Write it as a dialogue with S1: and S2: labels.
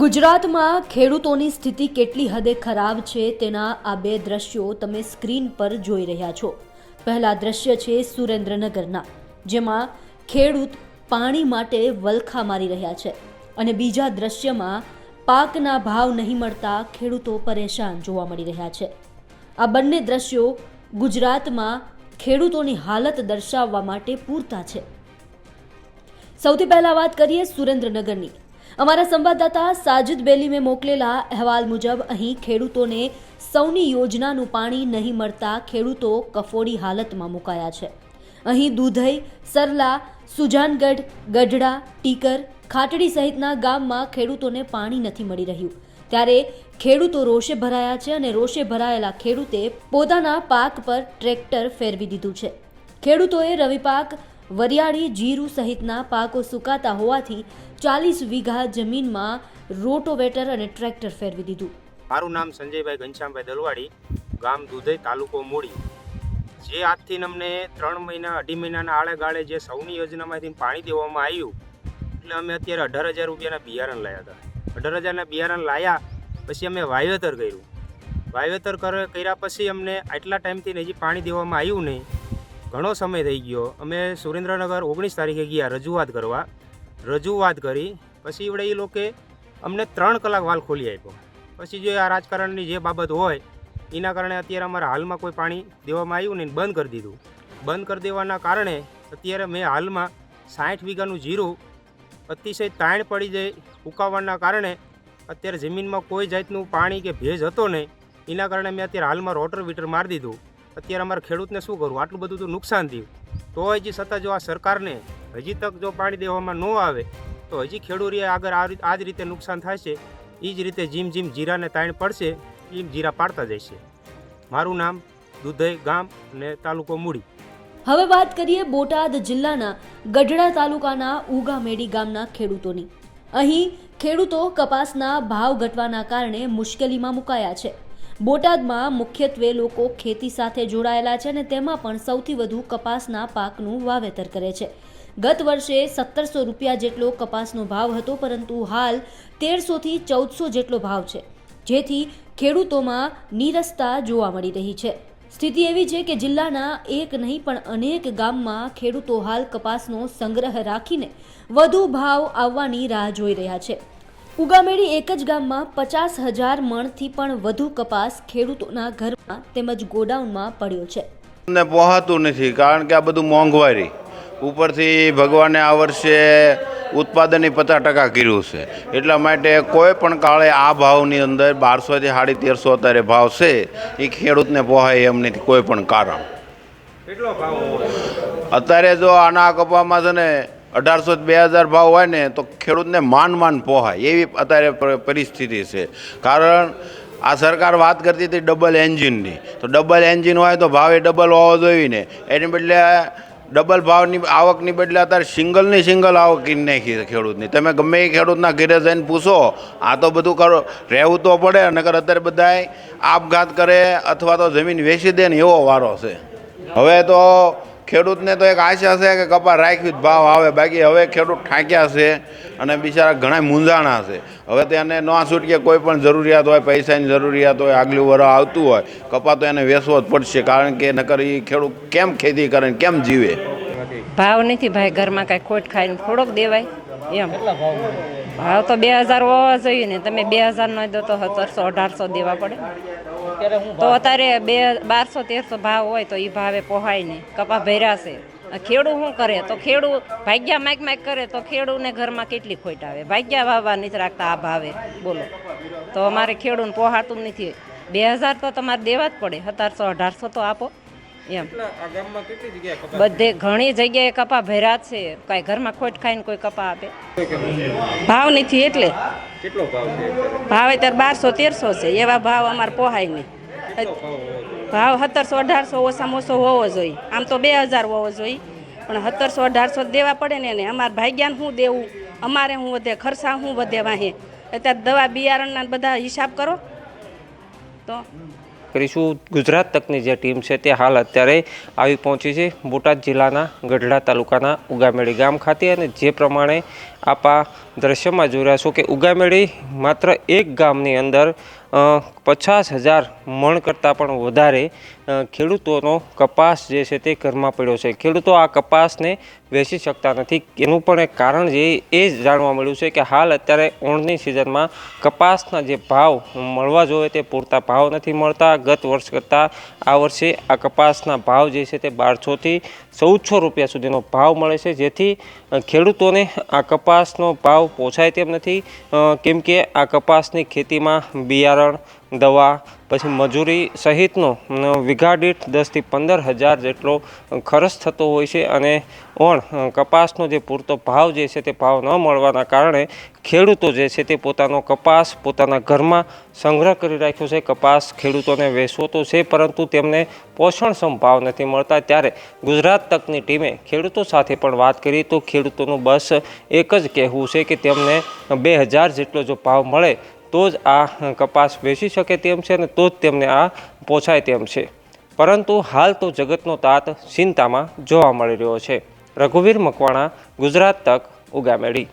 S1: ગુજરાતમાં ખેડૂતોની સ્થિતિ કેટલી હદે ખરાબ છે તેના આ બે દ્રશ્યો તમે સ્ક્રીન પર જોઈ રહ્યા છો. પહેલા દ્રશ્ય છે સુરેન્દ્રનગરના, જેમાં ખેડૂત પાણી માટે વલખા મારી રહ્યા છે અને બીજા દ્રશ્યમાં પાકના ભાવ નહીં મળતા ખેડૂતો પરેશાન જોવા મળી રહ્યા છે. આ બંને દ્રશ્યો ગુજરાતમાં ખેડૂતોની હાલત દર્શાવવા માટે પૂરતા છે. સૌથી પહેલા વાત કરીએ સુરેન્દ્રનગરની અમારા સંવાદદાતા સાજિદ બેલીમે મોકલેલા અહેવાલ મુજબ અહીં ખેડૂતોને સૌની યોજનાનું પાણી નહીં મળતા ખેડૂતો કફોડી હાલતમાં મુકાયા છે. અહીં દૂધઈ, સરલા, સુજાનગઢ, ગઢડા, ટીકર, ખાટડી સહિતના ગામમાં ખેડૂતોને પાણી નથી મળી રહ્યું. ત્યારે ખેડૂતો રોષે ભરાયા છે અને રોષે ભરાયેલા ખેડૂતે પોતાના પાક પર ટ્રેક્ટર ફેરવી દીધું છે. ખેડૂતોએ રવિ પાક વરિયાળી જીરું સહિતના પાકો સુકાતા હોવાથી ચાલીસ વીઘા જમીનમાં રોટોવેટર અને ટ્રેક્ટર ફેરવી દીધું.
S2: મારું નામ સંજયભાઈ ઘનશ્યામભાઈ દલવાડી, ગામ દુધઈ તાલુકો મૂડી. જે આજથી અમને ત્રણ મહિના, અઢી મહિનાના આળે ગાળે જે સૌની યોજનામાંથી પાણી દેવામાં આવ્યું, એટલે અમે અત્યારે અઢાર હજાર રૂપિયાના બિયારણ લાવ્યા હતા. અઢાર હજારના બિયારણ લાવ્યા પછી અમે વાવેતર કર્યું. વાવેતર કર- કર્યા પછી અમને આટલા ટાઈમથી હજી પાણી દેવામાં આવ્યું નહીં. ઘણો સમય થઈ ગયો. અમે સુરેન્દ્રનગર ઓગણીસ તારીખે ગયા, રજૂઆત કરવા. રજૂઆત કરી, પછી એવડે એ લોકોએ અમને ત્રણ કલાક વાલ ખોલી આપ્યો. પછી જો આ રાજકારણની જે બાબત હોય, એના કારણે અત્યારે અમારા હાલમાં કોઈ પાણી દેવામાં આવ્યું નહીં બંધ કરી દીધું. બંધ કરી દેવાના કારણે અત્યારે મેં હાલમાં સાઠ વીઘાનું જીરું અતિશય તાણ પડી જાય ઉકાવવાના કારણે અત્યારે જમીનમાં કોઈ જાતનું પાણી કે ભેજ હતો નહીં. એના કારણે મેં અત્યારે હાલમાં રોટર વીટર મારી દીધું. અત્યારે અમારે ખેડૂતને શું કરવું? આટલું બધું તો નુકસાન થયું. તો હજી છતાં જો આ સરકારને હજી તક જો પાણી દેવામાં ન આવે, તો હજી ખેડૂતોએ આગળ આ જ રીતે નુકસાન થશે. એ જ રીતે જીમ જીમ જીરાને તાણ પડશે એમ જીરા પાડતા જશે. મારું નામ દુધઈ ગામ અને તાલુકો મૂડી.
S1: હવે વાત કરીએ બોટાદ જિલ્લાના ગઢડા તાલુકાના ઉગામેડી ગામના ખેડૂતોની. અહીં ખેડૂતો કપાસના ભાવ ઘટવાના કારણે મુશ્કેલીમાં મુકાયા છે. બોટાદમાં મુખ્યત્વે લોકો ખેતી સાથે જોડાયેલા છે અને તેમાં પણ સૌથી વધુ કપાસના પાકનું વાવેતર કરે છે. ગત વર્ષે સત્તરસો રૂપિયા જેટલો કપાસનો ભાવ હતો, પરંતુ હાલ તેરસોથી ચૌદસો જેટલો ભાવ છે, જેથી ખેડૂતોમાં નીરસતા જોવા મળી રહી છે. સ્થિતિ એવી છે કે જિલ્લાના એક નહીં પણ અનેક ગામમાં ખેડૂતો હાલ કપાસનો સંગ્રહ રાખીને વધુ ભાવ આવવાની રાહ જોઈ રહ્યા છે. ઉગામેડી એક જ ગામમાં પચાસ હજાર મણથી પણ વધુ કપાસ ખેડૂતોના ઘરમાં તેમજ ગોડાઉનમાં પડ્યો છે.
S3: ને પહોંચતું નથી કારણ કે આ બધું મોંઘવારી. ઉપરથી ભગવાને આ વર્ષે ઉત્પાદનની પચાસ ટકા કર્યું છે. એટલા માટે કોઈ પણ કાળે આ ભાવની અંદર બારસોથી સાડી તેરસો અત્યારે ભાવ છે એ ખેડૂતને પહોંચે એમ નથી કોઈ પણ કારણ.
S2: કેટલો
S3: અત્યારે જો આના કપામાં છે ને અઢારસો બે હજાર ભાવ હોય ને, તો ખેડૂતને માન માન પોહાય. એવી અત્યારે પરિસ્થિતિ છે. કારણ, આ સરકાર વાત કરતી હતી ડબલ એન્જિનની. તો ડબલ એન્જિન હોય તો ભાવે ડબલ હોવો જોઈએ ને. એની બદલે ડબલ ભાવની આવકની બદલે અત્યારે સિંગલની સિંગલ આવક કરી નાખી ખેડૂતની. તમે ગમે એ ખેડૂતના ઘેરે જઈને પૂછો, આ તો બધું કરો, રહેવું તો પડે, નકર અત્યારે બધાય આપઘાત કરે અથવા તો જમીન વેચી દે ને એવો વારો છે. હવે તો ખેડૂતને તો એક આશા છે કે કપા રાખવી જ ભાવ આવે. બાકી હવે ખેડૂત ઠાંક્યા છે અને બિચારા ઘણા મૂંઝાણા છે. હવે તેને ન છૂટકે કોઈ પણ જરૂરિયાત હોય, પૈસાની જરૂરિયાત હોય, આગલું વર આવતું હોય, કપા તો એને વેચવો જ પડશે. કારણ કે નકર એ ખેડૂત કેમ ખેતી કરે કેમ જીવે?
S4: ભાવ નથી ભાઈ, ઘરમાં કાંઈ ખોટ ખાઈને થોડોક દેવાય, એમ. ભાવ તો બે હજાર હોવા જોઈએ ને. તમે બે હજાર ન દો તો સત્તરસો અઢારસો દેવા પડે. તો અત્યારે બે બારસો તેરસો ભાવ હોય તો એ ભાવે પોહાય નહીં કપા ભેરાશે ખેડૂ શું કરે? તો ખેડૂ ભાગ્યા માઇક માઇક કરે તો ખેડૂને ઘરમાં કેટલી ખોટ આવે? ભાગ્યા વાવવા નથી રાખતા આ ભાવે. બોલો. તો અમારે ખેડૂને પોહાતું નથી. બે હજાર તો તમારે દેવા જ પડે. સત્તરસો અઢારસો તો આપો. એમ. બધે ઘણી જગ્યાએ કપા ભર્યા છે. કાંઈ ઘરમાં ખોટ ખાઈને કોઈ કપા આપે. ભાવ નથી એટલે.
S2: કેટલો ભાવ છે
S4: ભાવ અત્યારે બારસો તેરસો છે. એવા ભાવ અમારે પોહાય નહીં. ભાવ સત્તરસો અઢારસો ઓછામાં ઓછો હોવો જોઈએ. આમ તો બે હજાર હોવો જોઈએ. પણ સત્તરસો અઢારસો દેવા પડે ને એને. અમારે ભાગ્યાને શું દેવું? અમારે શું વધે? ખર્ચા શું વધે વાહે? અત્યારે દવા બિયારણના બધા હિસાબ કરો. તો
S5: કરીશું. ગુજરાત તકની જે ટીમ છે તે હાલ અત્યારે આવી પહોંચી છે બોટાદ જિલ્લાના ગઢડા તાલુકાના ઉગામેડી ગામ ખાતે અને જે પ્રમાણે આપ આ દ્રશ્યમાં જોઈ રહ્યા છો કે ઉગામેડી માત્ર એક ગામની અંદર પચાસ હજાર મણ કરતાં પણ વધારે ખેડૂતોનો કપાસ જે છે તે ઘરમાં પડ્યો છે. ખેડૂતો આ કપાસને વેચી શકતા નથી. એનું પણ એક કારણ જે એ જ જાણવા મળ્યું છે કે હાલ અત્યારે ઓણની સિઝનમાં કપાસના જે ભાવ મળવા જોઈએ તે પૂરતા ભાવ નથી મળતા. ગત વર્ષ કરતાં આ વર્ષે આ કપાસના ભાવ જે છે તે બારસોથી ચૌદસો રૂપિયા સુધીનો ભાવ મળે છે. જેથી ખેડૂતોને આ કપાસનો ભાવ પોસાય તેમ નથી. કેમ કે આ કપાસની ખેતીમાં બિયારણ દવા, પછી મજૂરી સહિતનો વિઘાડીઠ દસથી પંદર હજાર જેટલો ખર્ચ થતો હોય છે અને ઓણ કપાસનો જે પૂરતો ભાવ જે છે તે ભાવ ન મળવાના કારણે ખેડૂતો જે છે તે પોતાનો કપાસ પોતાના ઘરમાં સંગ્રહ કરી રાખ્યો છે. કપાસ ખેડૂતોને વેચવો તો છે, પરંતુ તેમને પોષણક્ષમ ભાવ નથી મળતા. ત્યારે ગુજરાત તકની ટીમે ખેડૂતો સાથે પણ વાત કરી તો ખેડૂતોનું બસ એક જ કહેવું છે કે તેમને બે હજાર જેટલો જો ભાવ મળે તો જ આ કપાસ વેચી શકે તેમ છે અને તો જ તેમને આ પોસાય તેમ છે. પરંતુ હાલ તો જગતનો તાત ચિંતામાં જોવા મળી રહ્યો છે. રઘુવીર મકવાણા, ગુજરાત તક, ઉગામેડી.